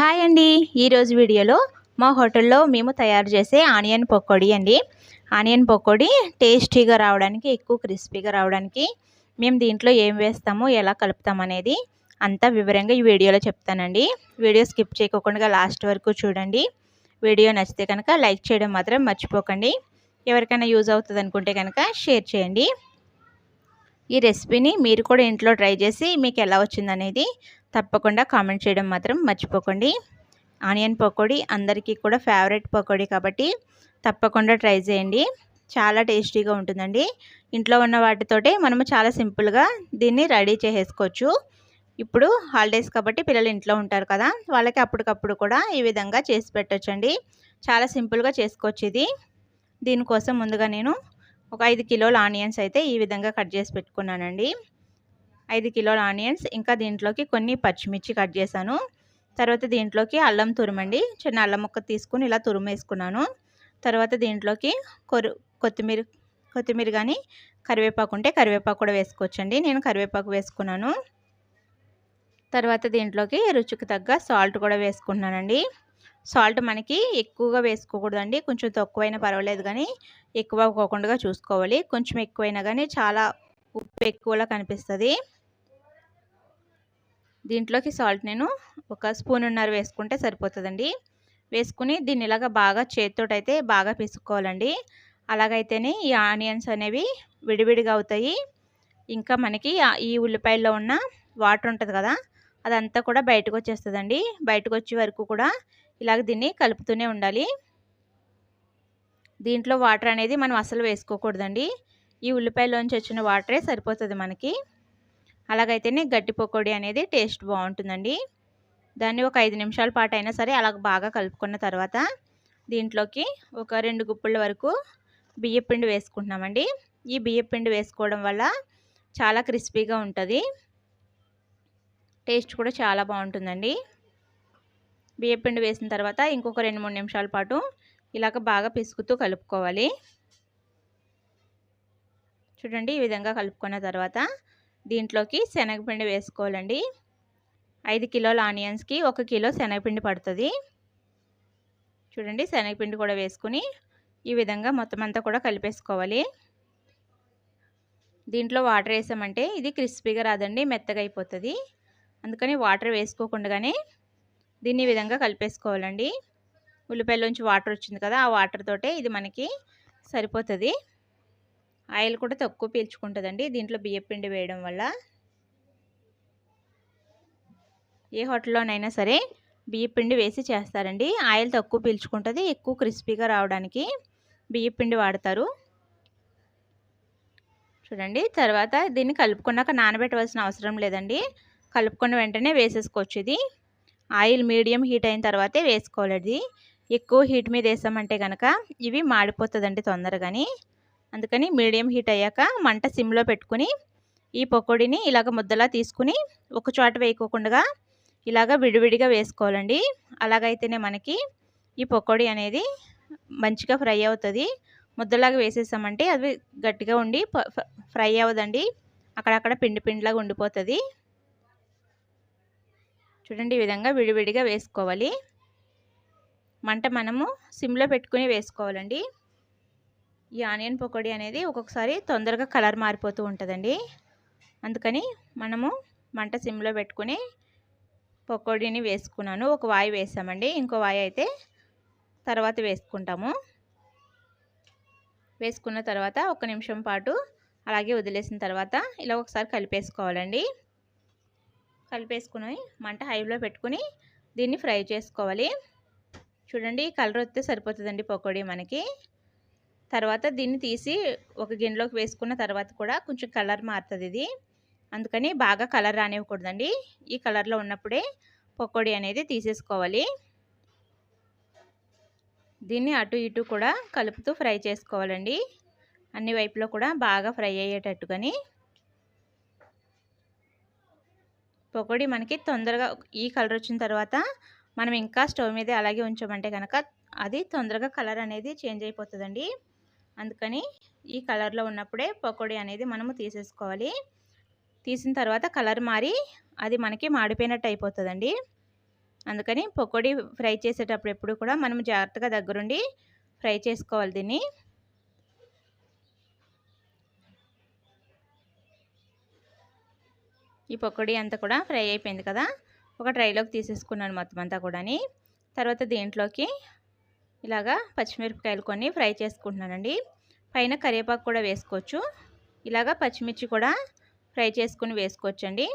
Hi అండి. ఈరోజు వీడియోలో మా హోటల్లో మేము తయారు చేసే ఆనియన్ పకోడీ అండి. ఆనియన్ పకోడీ టేస్టీగా రావడానికి ఎక్కువ క్రిస్పీగా రావడానికి మేము దీంట్లో ఏం వేస్తామో ఎలా కలుపుతాం అనేది అంతా వివరంగా ఈ వీడియోలో చెప్తానండి. వీడియో స్కిప్ చేయకుండా లాస్ట్ వరకు చూడండి. వీడియో నచ్చితే కనుక లైక్ చేయడం మాత్రం మర్చిపోకండి. ఎవరికైనా యూజ్ అవుతుంది అనుకుంటే కనుక షేర్ చేయండి. ఈ రెసిపీని మీరు కూడా ఇంట్లో ట్రై చేసి మీకు ఎలా వచ్చిందనేది తప్పకుండా కామెంట్ చేయడం మాత్రం మర్చిపోకండి. ఆనియన్ పకోడీ అందరికీ కూడా ఫేవరెట్ పకోడీ కాబట్టి తప్పకుండా ట్రై చేయండి. చాలా టేస్టీగా ఉంటుందండి. ఇంట్లో ఉన్న వాటితోటే మనము చాలా సింపుల్గా దీన్ని రెడీ చేసేసుకోవచ్చు. ఇప్పుడు హాలిడేస్ కాబట్టి పిల్లలు ఇంట్లో ఉంటారు కదా వాళ్ళకి అప్పటికప్పుడు కూడా ఈ విధంగా చేసి పెట్టచ్చండి. చాలా సింపుల్గా చేసుకోవచ్చు ఇది. దీనికోసం ముందుగా నేను ఒక ఐదు కిలోల ఆనియన్స్ అయితే ఈ విధంగా కట్ చేసి పెట్టుకున్నానండి. ఐదు కిలోల ఆనియన్స్ ఇంకా దీంట్లోకి కొన్ని పచ్చిమిర్చి కట్ చేశాను. తర్వాత దీంట్లోకి అల్లం తురుమండి. చిన్న అల్లం ముక్క తీసుకుని ఇలా తురుమేసుకున్నాను. తర్వాత దీంట్లోకి కొరు కొత్తిమీర కొత్తిమీర కానీ కరివేపాకు ఉంటే కరివేపాకు కూడా వేసుకోవచ్చండి. నేను కరివేపాకు వేసుకున్నాను. తర్వాత దీంట్లోకి రుచికి తగ్గ సాల్ట్ కూడా వేసుకున్నానండి సాల్ట్ మనకి ఎక్కువగా వేసుకోకూడదండి. కొంచెం తక్కువైనా పర్వాలేదు కానీ ఎక్కువ పోకుండా చూసుకోవాలి. కొంచెం ఎక్కువైనా కానీ చాలా ఉప్పు ఎక్కువలా కనిపిస్తుంది. దీంట్లోకి సాల్ట్ నేను ఒక స్పూన్ ఉన్నారు వేసుకుంటే సరిపోతుందండి. వేసుకుని దీన్ని ఇలాగ బాగా చేతితోటైతే బాగా పిసుకోవాలండి అలాగైతేనే ఈ ఆనియన్స్ అనేవి విడివిడిగా అవుతాయి. ఇంకా మనకి ఈ ఉల్లిపాయల్లో ఉన్న వాటర్ ఉంటుంది కదా అదంతా కూడా బయటకు వచ్చేస్తుందండి బయటకు వచ్చే వరకు కూడా ఇలాగ దీన్ని కలుపుతూనే ఉండాలి. దీంట్లో వాటర్ అనేది మనం అసలు వేసుకోకూడదండి. ఈ ఉల్లిపాయలోంచి వచ్చిన వాటరే సరిపోతుంది మనకి. అలాగైతేనే గట్టి పకోడీ అనేది టేస్ట్ బాగుంటుందండి. దాన్ని ఒక ఐదు నిమిషాల పాటు అయినా సరే అలా బాగా కలుపుకున్న తర్వాత దీంట్లోకి ఒక రెండు గుప్పుల వరకు బియ్యపిండి వేసుకుంటున్నామండి. ఈ బియ్యపిండి వేసుకోవడం వల్ల చాలా క్రిస్పీగా ఉంటుంది. టేస్ట్ కూడా చాలా బాగుంటుందండి. బియ్యపిండి వేసిన తర్వాత ఇంకొక రెండు మూడు నిమిషాల పాటు ఇలాగ బాగా పిసుకుతూ కలుపుకోవాలి. చూడండి ఈ విధంగా కలుపుకున్న తర్వాత దీంట్లోకి శనగపిండి వేసుకోవాలండి. ఐదు కిలోల ఆనియన్స్కి ఒక కిలో శనగపిండి పడుతుంది. చూడండి శనగపిండి కూడా వేసుకుని ఈ విధంగా మొత్తం అంతా కూడా కలిపేసుకోవాలి. దీంట్లో వాటర్ వేసామంటే ఇది క్రిస్పీగా రాదండి మెత్తగా అయిపోతుంది. అందుకని వాటర్ వేసుకోకుండానే దీన్ని ఈ విధంగా కలిపేసుకోవాలండి. ఉల్లిపాయలోంచి వాటర్ వచ్చింది కదా ఆ వాటర్ తోటే ఇది మనకి సరిపోతుంది. ఆయిల్ కూడా తక్కువ పీల్చుకుంటుందండి. దీంట్లో బియ్యపిండి వేయడం వల్ల. ఏ హోటల్లోనైనా సరే బియ్యపిండి వేసి చేస్తారండి. ఆయిల్ తక్కువ పీల్చుకుంటుంది ఎక్కువ క్రిస్పీగా రావడానికి బియ్యపిండి వాడతారు. చూడండి తర్వాత దీన్ని కలుపుకున్నాక నానబెట్టవలసిన అవసరం లేదండి. కలుపుకున్న వెంటనే వేసేసుకోవచ్చు ఇది. ఆయిల్ మీడియం హీట్ అయిన తర్వాతే వేసుకోవాలి ఎక్కువ హీట్ మీద వేసామంటే కనుక ఇవి మాడిపోతుందండి తొందరగాని. అందుకని మీడియం హీట్ అయ్యాక మంట సిమ్లో పెట్టుకుని ఈ పకోడీని ఇలాగ ముద్దలా తీసుకుని ఒక చోట వేయకోకుండా ఇలాగ విడివిడిగా వేసుకోవాలండి. అలాగైతేనే మనకి ఈ పకోడీ అనేది మంచిగా ఫ్రై అవుతుంది. ముద్దలాగా వేసేసామంటే అది గట్టిగా ఉండి ఫ్రై అవ్వదండి. అక్కడక్కడ పిండి పిండిలాగా ఉండిపోతుంది. చూడండి ఈ విధంగా విడివిడిగా వేసుకోవాలి. మంట మనము సిమ్లో పెట్టుకుని వేసుకోవాలండి. ఈ ఆనియన్ పకోడీ అనేది ఒక్కొక్కసారి తొందరగా కలర్ మారిపోతూ ఉంటుందండి. అందుకని మనము మంట సిమ్లో పెట్టుకుని పకోడీని వేసుకున్నాను. ఒక వాయి వేసామండి. ఇంకో వాయి అయితే తర్వాత వేసుకుంటాము. వేసుకున్న తర్వాత ఒక నిమిషం పాటు అలాగే వదిలేసిన తర్వాత ఇలా ఒకసారి కలిపేసుకోవాలండి. కలిపేసుకుని మంట హైలో పెట్టుకుని దీన్ని ఫ్రై చేసుకోవాలి. చూడండి కలర్ వస్తే సరిపోతుందండి పకోడీ మనకి. తర్వాత దీన్ని తీసి ఒక గిన్నెలోకి వేసుకున్న తర్వాత కూడా కొంచెం కలర్ మారుతుంది ఇది. అందుకని బాగా కలర్ రానివ్వకూడదండి. ఈ కలర్లో ఉన్నప్పుడే పకోడీ అనేది తీసేసుకోవాలి. దీన్ని అటు ఇటు కూడా కలుపుతూ ఫ్రై చేసుకోవాలండి. అన్ని వైపులో కూడా బాగా ఫ్రై అయ్యేటట్టుగాని. పకోడీ మనకి తొందరగా ఈ కలర్ వచ్చిన తర్వాత మనం ఇంకా స్టవ్ మీద అలాగే ఉంచామంటే కనుక అది తొందరగా కలర్ అనేది చేంజ్ అయిపోతుందండి. అందుకని ఈ కలర్లో ఉన్నప్పుడే పకోడీ అనేది మనము తీసేసుకోవాలి. తీసిన తర్వాత కలర్ మారి అది మనకి మాడిపోయినట్టు అయిపోతుందండి. అందుకని పకోడీ ఫ్రై చేసేటప్పుడు ఎప్పుడు కూడా మనం జాగ్రత్తగా దగ్గరుండి ఫ్రై చేసుకోవాలి దీన్ని. ఈ పకోడీ అంతా కూడా ఫ్రై అయిపోయింది కదా ఒక ట్రైలోకి తీసేసుకున్నాను మొత్తం అంతా కూడాని. తర్వాత దీంట్లోకి ఇలాగా పచ్చిమిరపకాయలు కొన్ని ఫ్రై చేసుకుంటున్నానండి. పైన కరివేపాకు కూడా వేసుకోవచ్చు. ఇలాగా పచ్చిమిర్చి కూడా ఫ్రై చేసుకుని వేసుకోవచ్చండి.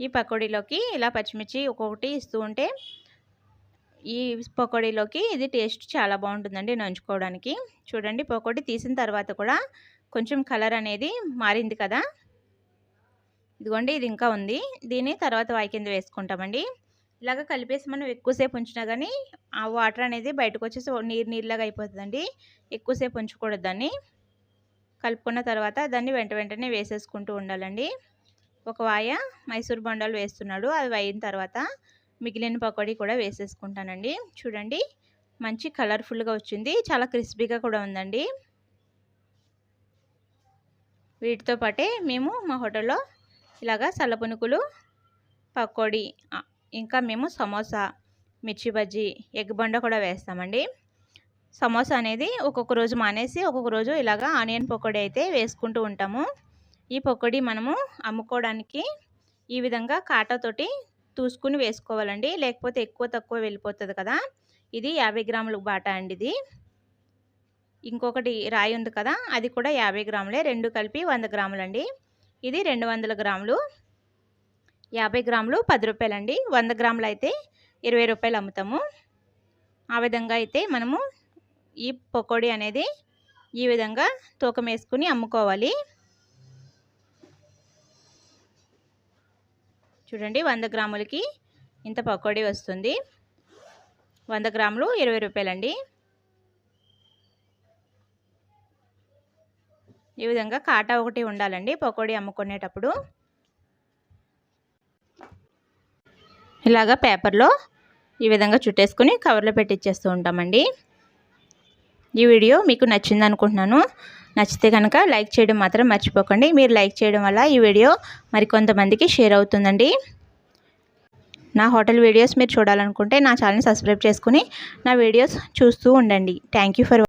ఈ పకోడీలోకి ఇలా పచ్చిమిర్చి ఒక్కొక్కటి ఇస్తూ ఉంటే ఈ పకోడీలోకి ఇది టేస్ట్ చాలా బాగుంటుందండి నంచుకోవడానికి. చూడండి పకోడీ తీసిన తర్వాత కూడా కొంచెం కలర్ అనేది మారింది కదా. ఇదిగోండి ఇది ఇంకా ఉంది. దీన్ని తర్వాత వాయి కింద వేసుకుంటామండి. ఇలాగ కలిపేసి మనం ఎక్కువసేపు ఉంచినా కానీ ఆ వాటర్ అనేది బయటకు వచ్చేసి నీరు నీరులాగా అయిపోతుందండి. ఎక్కువసేపు ఉంచకూడదు దాన్ని. కలుపుకున్న తర్వాత దాన్ని వెంట వెంటనే వేసేసుకుంటూ ఉండాలండి. ఒక వాయ మైసూర్ బొండాలు వేస్తున్నాడు. అది అయిన తర్వాత మిగిలిన పకోడీ కూడా వేసేసుకుంటానండి. చూడండి మంచి కలర్ఫుల్గా వచ్చింది. చాలా క్రిస్పీగా కూడా ఉందండి. వీటితో పాటే మేము మా హోటల్లో ఇలాగా సల్లపునుకులు పకోడీ ఇంకా మేము సమోసా మిర్చి బజ్జీ ఎగ్ బొండ కూడా వేస్తామండి. సమోసా అనేది ఒక్కొక్క రోజు మానేసి ఒక్కొక్క రోజు ఇలాగా ఆనియన్ పకోడీ అయితే వేసుకుంటూ ఉంటాము. ఈ పకోడీ మనము అమ్ముకోవడానికి ఈ విధంగా కాటతోటి తూసుకుని వేసుకోవాలండి. లేకపోతే ఎక్కువ తక్కువ వెళ్ళిపోతుంది కదా. ఇది యాభై గ్రాములు బాటా అండి ఇది. ఇంకొకటి రాయి ఉంది కదా అది కూడా యాభై గ్రాములే. రెండు కలిపి వంద గ్రాములండి. ఇది రెండు వందల గ్రాములు. యాభై గ్రాములు పది రూపాయలండి. వంద గ్రాములు అయితే ఇరవై రూపాయలు అమ్ముతాము. ఆ విధంగా అయితే మనము ఈ పకోడీ అనేది ఈ విధంగా తూకం వేసుకుని అమ్ముకోవాలి. చూడండి వంద గ్రాములకి ఇంత పకోడీ వస్తుంది. వంద గ్రాములు ఇరవై రూపాయలండి. ఈ విధంగా కాటా ఒకటి ఉండాలండి పకోడీ అమ్ముకునేటప్పుడు. ఇలాగా పేపర్లో ఈ విధంగా చుట్టేసుకుని కవర్లో పెట్టిచ్చేస్తూ ఉంటామండి. ఈ వీడియో మీకు నచ్చింది అనుకుంటున్నాను. నచ్చితే కనుక లైక్ చేయడం మాత్రం మర్చిపోకండి. మీరు లైక్ చేయడం వల్ల ఈ వీడియో మరికొంతమందికి షేర్ అవుతుందండి. నా హోటల్ వీడియోస్ మీరు చూడాలనుకుంటే నా ఛానల్ని సబ్స్క్రైబ్ చేసుకుని నా వీడియోస్ చూస్తూ ఉండండి. Thank for